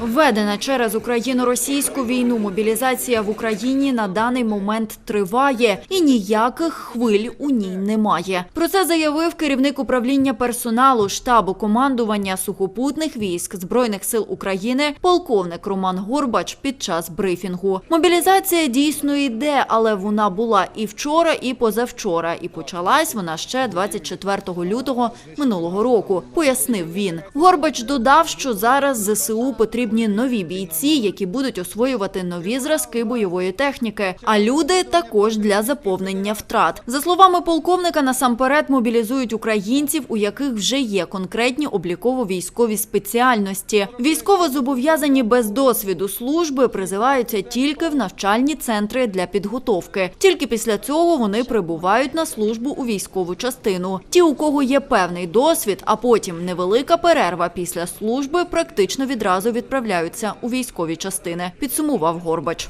Введена через україно-російську війну мобілізація в Україні на даний момент триває і ніяких хвиль у ній немає. Про це заявив керівник управління персоналу штабу командування сухопутних військ збройних сил України, полковник Роман Горбач під час брифінгу. Мобілізація дійсно йде, але вона була і вчора, і позавчора. І почалась вона ще 24 лютого минулого року. Пояснив він. Горбач додав, що зараз ЗСУ потрібні нові бійці, які будуть освоювати нові зразки бойової техніки. А люди також для заповнення втрат. За словами полковника, насамперед мобілізують українців, у яких вже є конкретні обліково-військові спеціальності. Військово зобов'язані без досвіду служби призиваються тільки в навчальні центри для підготовки. Тільки після цього вони прибувають на службу у військову частину. Ті, у кого є певний досвід, а потім невелика перерва після служби, практично відразу відправляються у військові частини. Підсумував Горбач.